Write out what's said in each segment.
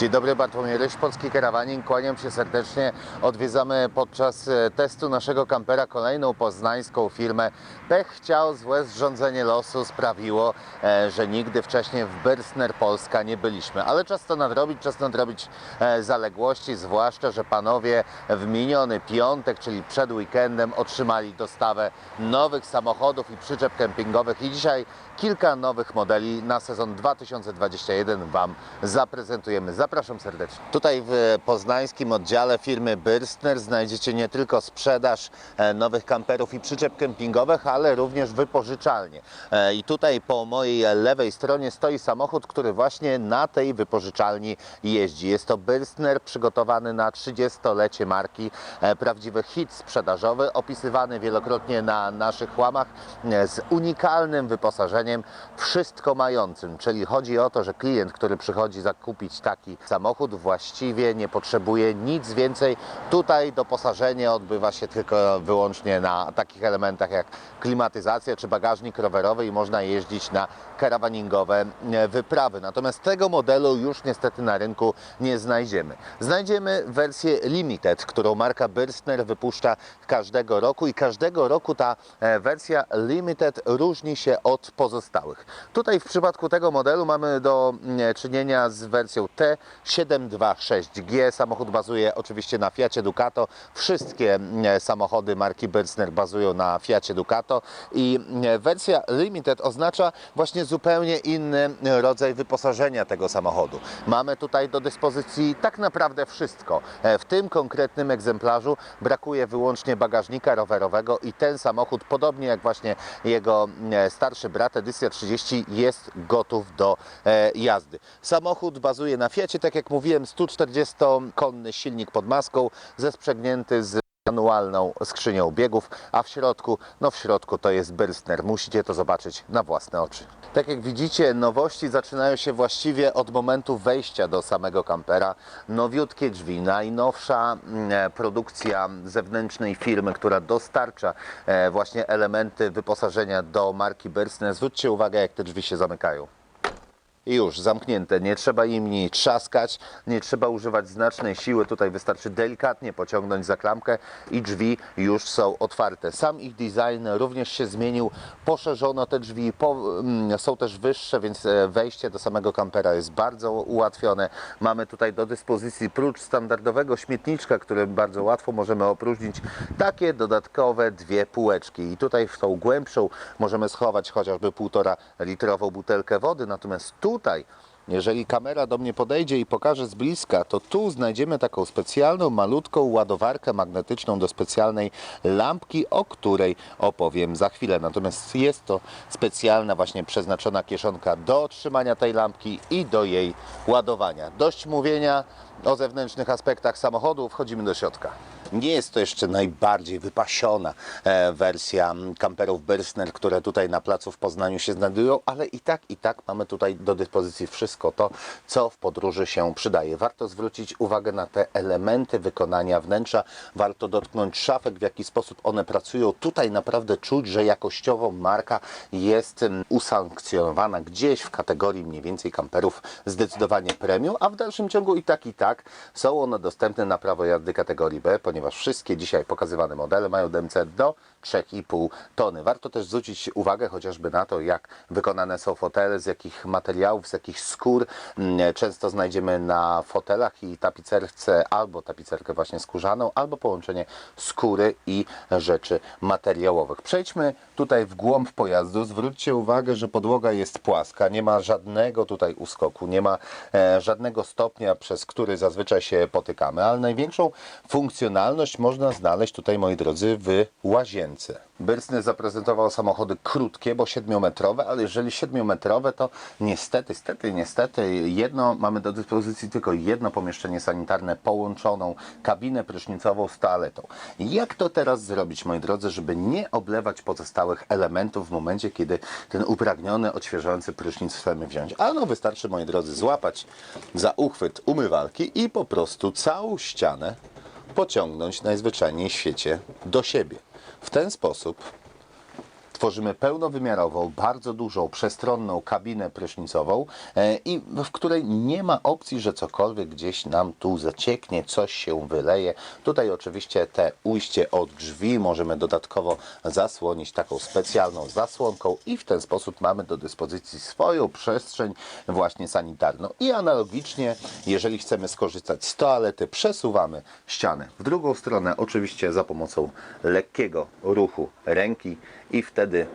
Dzień dobry, Bartłomiej Ryś, Polski Karawanin. Kłaniam się serdecznie. Odwiedzamy podczas e, testu naszego kampera kolejną poznańską firmę. Pech chciał, złe zrządzenie losu sprawiło, e, że nigdy wcześniej w Byrstner Polska nie byliśmy. Ale czas to nadrobić, czas nadrobić e, zaległości, zwłaszcza, że panowie w miniony piątek, czyli przed weekendem, otrzymali dostawę nowych samochodów i przyczep kempingowych i dzisiaj kilka nowych modeli na sezon 2021 Wam zaprezentujemy. Zapraszam serdecznie. Tutaj w poznańskim oddziale firmy Byrstner znajdziecie nie tylko sprzedaż e, nowych kamperów i przyczep kempingowych, ale również wypożyczalnie. E, I tutaj po mojej lewej stronie stoi samochód, który właśnie na tej wypożyczalni jeździ. Jest to Byrstner przygotowany na 30-lecie marki, e, prawdziwy hit sprzedażowy, opisywany wielokrotnie na naszych łamach z unikalnym wyposażeniem, wszystko mającym. Czyli chodzi o to, że klient, który przychodzi zakupić taki samochód, właściwie nie potrzebuje nic więcej. Tutaj doposażenie odbywa się tylko wyłącznie na takich elementach jak klimatyzacja czy bagażnik rowerowy i można jeździć na karawaningowe e, wyprawy. Natomiast tego modelu już niestety na rynku nie znajdziemy. Znajdziemy wersję Limited, którą marka Byrstner wypuszcza każdego roku i każdego roku ta e, wersja Limited różni się od pozostałych. Tutaj w przypadku tego modelu mamy do mm, czynienia z wersją T726G. Samochód bazuje oczywiście na Fiacie Ducato. Wszystkie mm, samochody marki Byrstner bazują na Fiacie Ducato i mm, wersja Limited oznacza właśnie zupełnie inny rodzaj wyposażenia tego samochodu. Mamy tutaj do dyspozycji tak naprawdę wszystko. E, W tym konkretnym egzemplarzu brakuje wyłącznie bagażnika rowerowego i ten samochód, podobnie jak właśnie jego e, starszy brat, edycja 30, jest gotów do e, jazdy. Samochód bazuje na Fiacie, tak jak mówiłem, 140-konny silnik pod maską, zesprzęgnięty z manualną skrzynią biegów, a w środku, no w środku to jest Byrstner. Musicie to zobaczyć na własne oczy. Tak jak widzicie, nowości zaczynają się właściwie od momentu wejścia do samego kampera. Nowiutkie drzwi, najnowsza mm, e, produkcja zewnętrznej firmy, która dostarcza e, właśnie elementy wyposażenia do marki Byrstner. Zwróćcie uwagę, jak te drzwi się zamykają. Już zamknięte, nie trzeba im ni trzaskać, nie trzeba używać znacznej siły, tutaj wystarczy delikatnie pociągnąć za klamkę i drzwi już są otwarte. Sam ich design również się zmienił, poszerzono te drzwi, mm, są też wyższe, więc e, wejście do samego kampera jest bardzo ułatwione. Mamy tutaj do dyspozycji prócz standardowego śmietniczka, który bardzo łatwo możemy opróżnić, takie dodatkowe dwie półeczki. I tutaj w tą głębszą możemy schować chociażby półtora litrową butelkę wody, natomiast tutaj jeżeli kamera do mnie podejdzie i pokaże z bliska, to tu znajdziemy taką specjalną, malutką ładowarkę magnetyczną do specjalnej lampki, o której opowiem za chwilę. Natomiast jest to specjalna, właśnie przeznaczona kieszonka do trzymania tej lampki i do jej ładowania. Dość mówienia o zewnętrznych aspektach samochodu, wchodzimy do środka. Nie jest to jeszcze najbardziej wypasiona e, wersja kamperów Byrstner, które tutaj na placu w Poznaniu się znajdują, ale i tak, i tak mamy tutaj do dyspozycji wszystko to, co w podróży się przydaje. Warto zwrócić uwagę na te elementy wykonania wnętrza, warto dotknąć szafek, w jaki sposób one pracują. Tutaj naprawdę czuć, że jakościowo marka jest mm, usankcjonowana gdzieś w kategorii mniej więcej kamperów zdecydowanie premium, a w dalszym ciągu i tak, i tak są one dostępne na prawo jazdy kategorii B, ponieważ wszystkie dzisiaj pokazywane modele mają DMC do 3,5 tony. Warto też zwrócić uwagę chociażby na to, jak wykonane są fotele, z jakich materiałów, z jakich skór. Mm, Często znajdziemy na fotelach i tapicerce albo tapicerkę właśnie skórzaną, albo połączenie skóry i rzeczy materiałowych. Przejdźmy tutaj w głąb pojazdu. Zwróćcie uwagę, że podłoga jest płaska, nie ma żadnego tutaj uskoku, nie ma e, żadnego stopnia, przez który zazwyczaj się potykamy, ale największą funkcjonalność można znaleźć tutaj, moi drodzy, w łazience. Byrstner zaprezentował samochody krótkie, bo 7-metrowe, ale jeżeli 7-metrowe, to niestety, stety, niestety, jedno, mamy do dyspozycji tylko jedno pomieszczenie sanitarne, połączoną kabinę prysznicową z toaletą. Jak to teraz zrobić, moi drodzy, żeby nie oblewać pozostałych elementów w momencie, kiedy ten upragniony, odświeżający prysznic chcemy wziąć? Ano wystarczy, moi drodzy, złapać za uchwyt umywalki i po prostu całą ścianę pociągnąć najzwyczajniej w świecie do siebie. W ten sposób tworzymy pełnowymiarową, bardzo dużą, przestronną kabinę prysznicową e, i w której nie ma opcji, że cokolwiek gdzieś nam tu zacieknie, coś się wyleje. Tutaj oczywiście te ujście od drzwi możemy dodatkowo zasłonić taką specjalną zasłonką i w ten sposób mamy do dyspozycji swoją przestrzeń właśnie sanitarną. I analogicznie, jeżeli chcemy skorzystać z toalety, przesuwamy ścianę w drugą stronę, oczywiście za pomocą lekkiego ruchu ręki i wtedy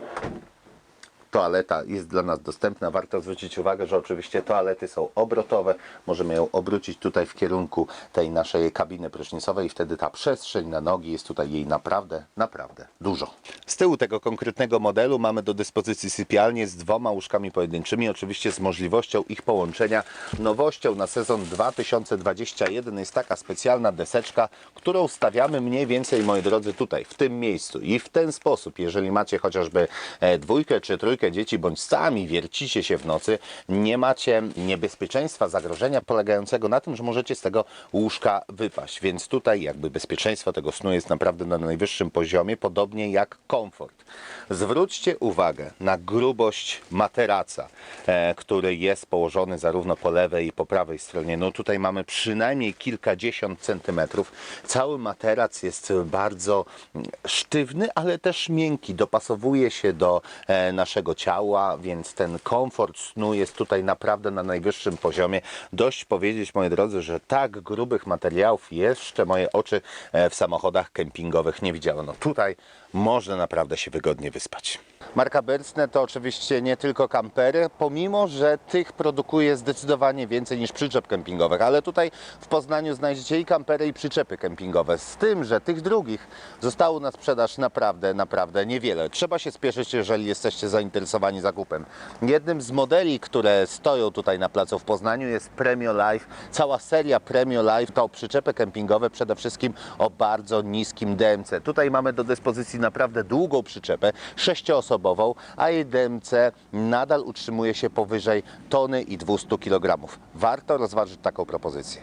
toaleta jest dla nas dostępna. Warto zwrócić uwagę, że oczywiście toalety są obrotowe. Możemy ją obrócić tutaj w kierunku tej naszej kabiny prysznicowej i wtedy ta przestrzeń na nogi jest tutaj jej naprawdę, naprawdę dużo. Z tyłu tego konkretnego modelu mamy do dyspozycji sypialnię z dwoma łóżkami pojedynczymi, oczywiście z możliwością ich połączenia. Nowością na sezon 2021 jest taka specjalna deseczka, którą stawiamy mniej więcej, moi drodzy, tutaj, w tym miejscu. I w ten sposób, jeżeli macie chociażby e, dwójkę czy trójkę dzieci, bądź sami wiercicie się w nocy, nie macie niebezpieczeństwa, zagrożenia polegającego na tym, że możecie z tego łóżka wypaść. Więc tutaj jakby bezpieczeństwo tego snu jest naprawdę na najwyższym poziomie, podobnie jak komfort. Zwróćcie uwagę na grubość materaca, e, który jest położony zarówno po lewej i po prawej stronie. No tutaj mamy przynajmniej kilkadziesiąt centymetrów. Cały materac jest bardzo sztywny, ale też miękki. Dopasowuje się do e, naszego ciała, więc ten komfort snu jest tutaj naprawdę na najwyższym poziomie. Dość powiedzieć, moi drodzy, że tak grubych materiałów jeszcze moje oczy e, w samochodach kempingowych nie widziały. No tutaj można naprawdę się wygodnie wyspać. Marka Bercne to oczywiście nie tylko kampery, pomimo że tych produkuje zdecydowanie więcej niż przyczep kempingowych, ale tutaj w Poznaniu znajdziecie i kampery i przyczepy kempingowe. Z tym, że tych drugich zostało na sprzedaż naprawdę, naprawdę niewiele. Trzeba się spieszyć, jeżeli jesteście zainteresowani zakupem. Jednym z modeli, które stoją tutaj na placu w Poznaniu jest Premio Life. Cała seria Premio Life to przyczepy kempingowe przede wszystkim o bardzo niskim DMC. Tutaj mamy do dyspozycji naprawdę długą przyczepę, sześcioosobową, a jej DMC nadal utrzymuje się powyżej tony i 200 kg. Warto rozważyć taką propozycję.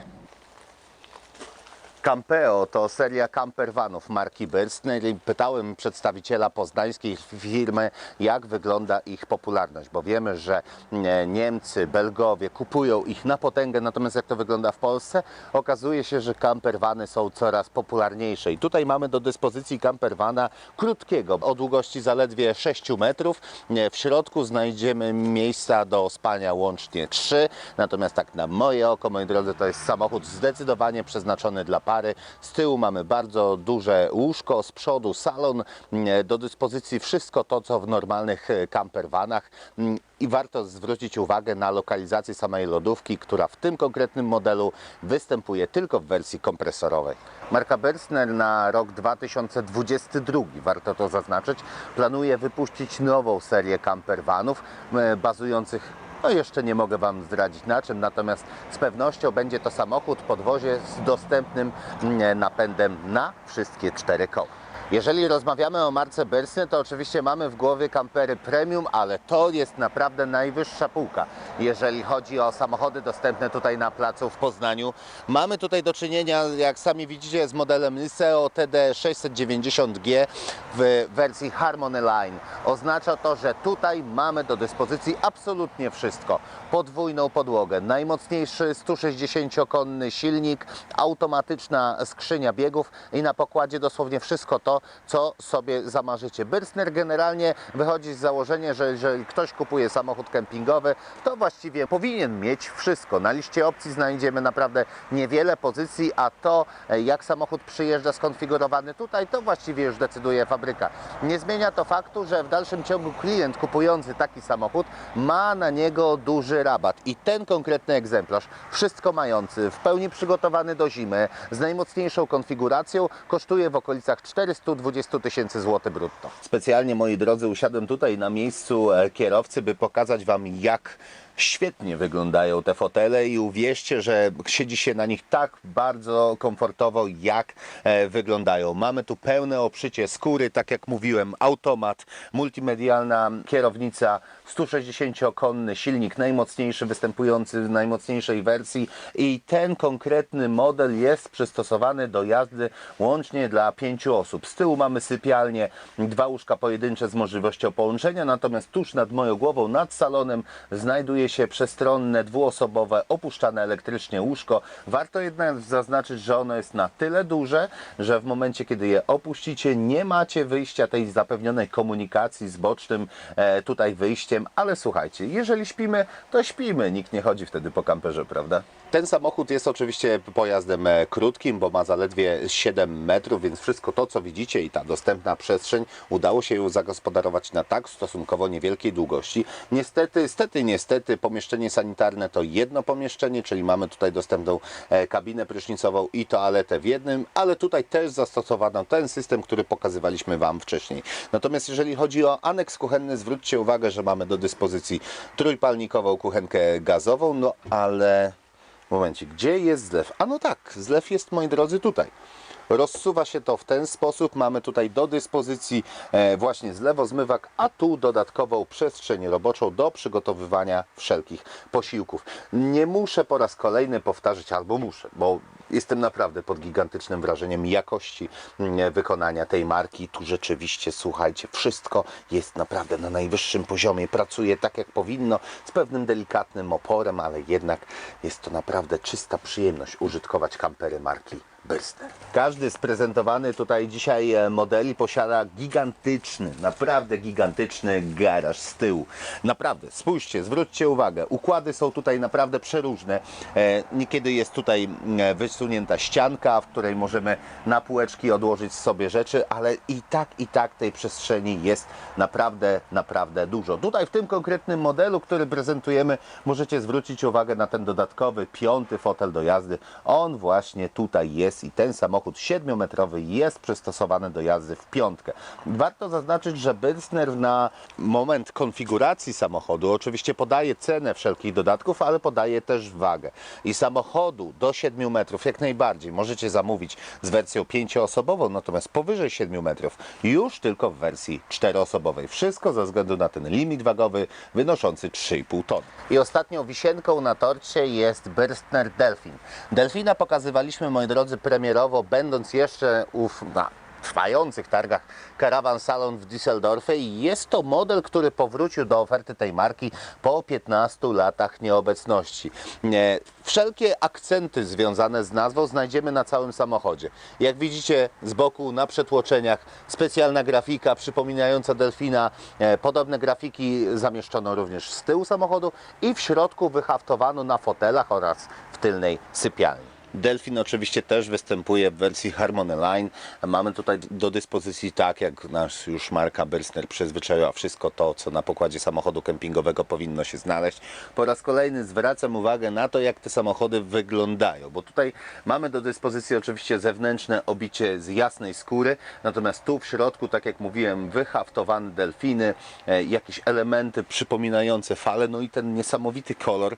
Campeo to seria campervanów marki Berstner i pytałem przedstawiciela poznańskiej firmy, jak wygląda ich popularność, bo wiemy, że e, Niemcy, Belgowie kupują ich na potęgę, natomiast jak to wygląda w Polsce? Okazuje się, że campervany są coraz popularniejsze i tutaj mamy do dyspozycji campervana krótkiego, o długości zaledwie 6 metrów. W środku znajdziemy miejsca do spania łącznie 3, natomiast tak na moje oko, moi drodzy, to jest samochód zdecydowanie przeznaczony dla pary. Z tyłu mamy bardzo duże łóżko, z przodu salon, mm, do dyspozycji wszystko to, co w normalnych e, campervanach. Mm, I warto zwrócić uwagę na lokalizację samej lodówki, która w tym konkretnym modelu występuje tylko w wersji kompresorowej. Marka Berstner na rok 2022, warto to zaznaczyć, planuje wypuścić nową serię campervanów bazujących no jeszcze nie mogę Wam zdradzić na czym, natomiast z pewnością będzie to samochód podwozie z dostępnym mm, napędem na wszystkie cztery koła. Jeżeli rozmawiamy o marce Berstner, to oczywiście mamy w głowie kampery premium, ale to jest naprawdę najwyższa półka. Jeżeli chodzi o samochody dostępne tutaj na placu w Poznaniu, mamy tutaj do czynienia, jak sami widzicie, z modelem Liceo TD690G w wersji Harmony Line. Oznacza to, że tutaj mamy do dyspozycji absolutnie wszystko. Podwójną podłogę, najmocniejszy 160-konny silnik, automatyczna skrzynia biegów i na pokładzie dosłownie wszystko to, co sobie zamarzycie. Berstner generalnie wychodzi z założenia, że jeżeli ktoś kupuje samochód kempingowy, to właściwie powinien mieć wszystko. Na liście opcji znajdziemy naprawdę niewiele pozycji, a to e, jak samochód przyjeżdża skonfigurowany tutaj, to właściwie już decyduje fabryka. Nie zmienia to faktu, że w dalszym ciągu klient kupujący taki samochód ma na niego duży rabat i ten konkretny egzemplarz, wszystko mający, w pełni przygotowany do zimy, z najmocniejszą konfiguracją, kosztuje w okolicach 420 tysięcy złotych brutto. Specjalnie, moi drodzy, usiadłem tutaj na miejscu e, kierowcy, by pokazać Wam, jak Świetnie wyglądają te fotele i uwierzcie, że siedzi się na nich tak bardzo komfortowo, jak e, wyglądają. Mamy tu pełne obszycie skóry, tak jak mówiłem, automat, multimedialna kierownica, 160-konny silnik, najmocniejszy, występujący w najmocniejszej wersji i ten konkretny model jest przystosowany do jazdy łącznie dla pięciu osób. Z tyłu mamy sypialnię, dwa łóżka pojedyncze z możliwością połączenia, natomiast tuż nad moją głową, nad salonem znajduje się przestronne, dwuosobowe, opuszczane elektrycznie łóżko. Warto jednak zaznaczyć, że ono jest na tyle duże, że w momencie, kiedy je opuścicie, nie macie wyjścia tej zapewnionej komunikacji z bocznym e, tutaj wyjściem, ale słuchajcie, jeżeli śpimy, to śpimy. Nikt nie chodzi wtedy po kamperze, prawda? Ten samochód jest oczywiście pojazdem e, krótkim, bo ma zaledwie 7 metrów, więc wszystko to, co widzicie i ta dostępna przestrzeń, udało się ją zagospodarować na tak stosunkowo niewielkiej długości. Niestety, stety, niestety, pomieszczenie sanitarne to jedno pomieszczenie, czyli mamy tutaj dostępną e, kabinę prysznicową i toaletę w jednym, ale tutaj też zastosowano ten system, który pokazywaliśmy Wam wcześniej. Natomiast jeżeli chodzi o aneks kuchenny, zwróćcie uwagę, że mamy do dyspozycji trójpalnikową kuchenkę gazową, no ale Momencik, gdzie jest zlew? A no tak, zlew jest, moi drodzy, tutaj. Rozsuwa się to w ten sposób. Mamy tutaj do dyspozycji e, właśnie zlewozmywak, a tu dodatkową przestrzeń roboczą do przygotowywania wszelkich posiłków. Nie muszę po raz kolejny powtarzać, albo muszę, bo jestem naprawdę pod gigantycznym wrażeniem jakości mm, wykonania tej marki. Tu rzeczywiście, słuchajcie, wszystko jest naprawdę na najwyższym poziomie. Pracuje tak jak powinno, z pewnym delikatnym oporem, ale jednak jest to naprawdę czysta przyjemność użytkować kampery marki Byrster. Każdy z prezentowany tutaj dzisiaj e, modeli posiada gigantyczny, naprawdę gigantyczny garaż z tyłu. Naprawdę, spójrzcie, zwróćcie uwagę, układy są tutaj naprawdę przeróżne. E, Niekiedy jest tutaj mm, wysunięta ścianka, w której możemy na półeczki odłożyć sobie rzeczy, ale i tak, i tak tej przestrzeni jest naprawdę, naprawdę dużo. Tutaj w tym konkretnym modelu, który prezentujemy, możecie zwrócić uwagę na ten dodatkowy, piąty fotel do jazdy. On właśnie tutaj jest i ten samochód 7-metrowy jest przystosowany do jazdy w piątkę. Warto zaznaczyć, że Byrstner na moment konfiguracji samochodu oczywiście podaje cenę wszelkich dodatków, ale podaje też wagę. I samochodu do 7 metrów jak najbardziej możecie zamówić z wersją 5-osobową, natomiast powyżej 7 metrów już tylko w wersji 4-osobowej. Wszystko ze względu na ten limit wagowy wynoszący 3,5 tony. I ostatnią wisienką na torcie jest Byrstner Delfin. Delfina pokazywaliśmy, moi drodzy, premierowo, będąc jeszcze ów, na trwających targach Caravan Salon w Düsseldorfie i jest to model, który powrócił do oferty tej marki po 15 latach nieobecności. E, Wszelkie akcenty związane z nazwą znajdziemy na całym samochodzie. Jak widzicie z boku na przetłoczeniach specjalna grafika przypominająca delfina. E, Podobne grafiki zamieszczono również z tyłu samochodu i w środku wyhaftowano na fotelach oraz w tylnej sypialni. Delfin oczywiście też występuje w wersji Harmony Line. Mamy tutaj do dyspozycji, tak jak nasz już marka Byrstner przyzwyczaiła wszystko to, co na pokładzie samochodu kempingowego powinno się znaleźć. Po raz kolejny zwracam uwagę na to, jak te samochody wyglądają, bo tutaj mamy do dyspozycji oczywiście zewnętrzne obicie z jasnej skóry, natomiast tu w środku, tak jak mówiłem, wyhaftowane delfiny, e, jakieś elementy przypominające fale, no i ten niesamowity kolor.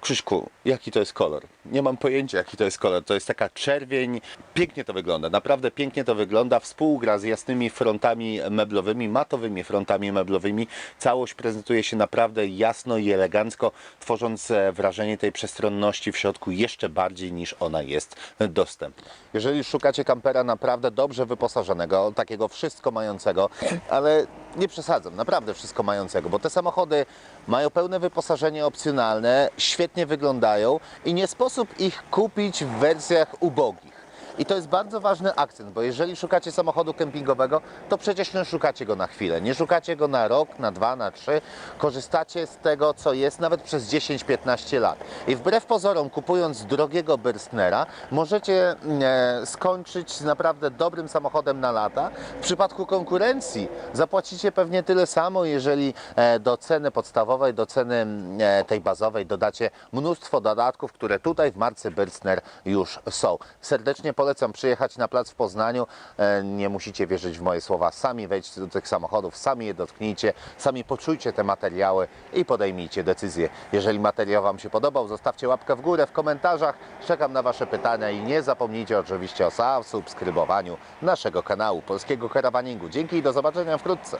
Krzyśku, jaki to jest kolor? Nie mam pojęcia, jaki to jest kolor. To jest taka czerwień. Pięknie to wygląda, naprawdę pięknie to wygląda. Współgra z jasnymi frontami meblowymi, matowymi frontami meblowymi. Całość prezentuje się naprawdę jasno i elegancko, tworząc e, wrażenie tej przestronności w środku jeszcze bardziej niż ona jest dostępna. Jeżeli szukacie kampera naprawdę dobrze wyposażonego, takiego wszystko mającego, ale nie przesadzam, naprawdę wszystko mającego, bo te samochody mają pełne wyposażenie opcjonalne, świetnie wyglądają i nie sposób ich kupić w wersjach ubogich. I to jest bardzo ważny akcent, bo jeżeli szukacie samochodu kempingowego, to przecież nie szukacie go na chwilę, nie szukacie go na rok, na dwa, na trzy. Korzystacie z tego, co jest nawet przez 10-15 lat. I wbrew pozorom, kupując drogiego Byrstnera, możecie e, skończyć z naprawdę dobrym samochodem na lata. W przypadku konkurencji zapłacicie pewnie tyle samo, jeżeli e, do ceny podstawowej, do ceny e, tej bazowej dodacie mnóstwo dodatków, które tutaj w marce Byrstner już są. Serdecznie polecam polecam przyjechać na plac w Poznaniu. E, Nie musicie wierzyć w moje słowa. Sami wejdźcie do tych samochodów, sami je dotknijcie, sami poczujcie te materiały i podejmijcie decyzję. Jeżeli materiał Wam się podobał, zostawcie łapkę w górę w komentarzach. Czekam na Wasze pytania i nie zapomnijcie oczywiście o subskrybowaniu naszego kanału Polskiego Karawaningu. Dzięki i do zobaczenia wkrótce.